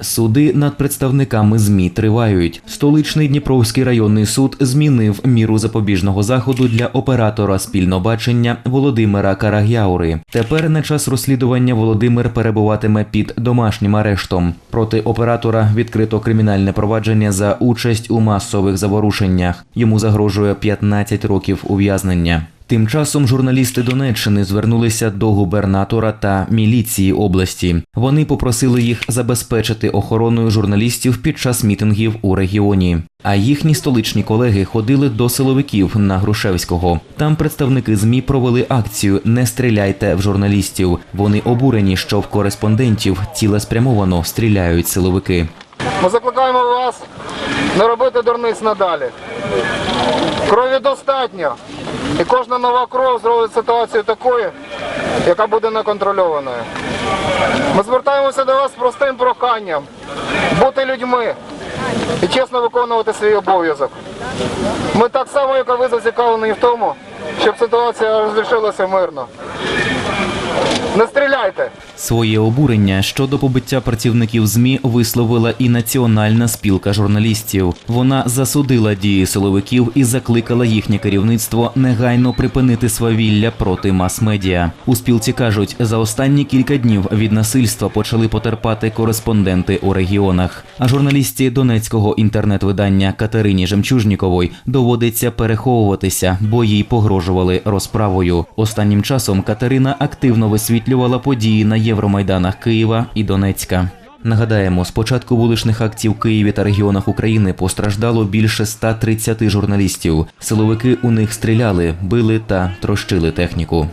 Суди над представниками ЗМІ тривають. Столичний Дніпровський районний суд змінив міру запобіжного заходу для оператора спільнобачення Володимира Карагяури. Тепер на час розслідування Володимир перебуватиме під домашнім арештом. Проти оператора відкрито кримінальне провадження за участь у масових заворушеннях. Йому загрожує 15 років ув'язнення. Тим часом журналісти Донеччини звернулися до губернатора та міліції області. Вони попросили їх забезпечити охороною журналістів під час мітингів у регіоні. А їхні столичні колеги ходили до силовиків на Грушевського. Там представники ЗМІ провели акцію Не стріляйте в журналістів. Вони обурені, що в кореспондентів цілеспрямовано стріляють силовики. Ми закликаємо вас не робити дурниць надалі. Крові достатньо. І кожна нова кров зробить ситуацію такою, яка буде неконтрольованою. Ми звертаємося до вас з простим проханням бути людьми і чесно виконувати свій обов'язок. Ми так само, як і ви зацікавлені в тому, щоб ситуація розрішилася мирно. Не стріляйте! Своє обурення щодо побиття працівників ЗМІ висловила і Національна спілка журналістів. Вона засудила дії силовиків і закликала їхнє керівництво негайно припинити свавілля проти мас-медіа. У спілці кажуть, за останні кілька днів від насильства почали потерпати кореспонденти у регіонах. А журналісті донецького інтернет-видання Катерині Жемчужнікової доводиться переховуватися, бо їй погрожували розправою. Останнім часом Катерина активно висвітлювала події на Євромайданах Києва і Донецька. Нагадаємо, з початку вуличних акцій в Києві та регіонах України постраждало більше 130 журналістів. Силовики у них стріляли, били та трощили техніку.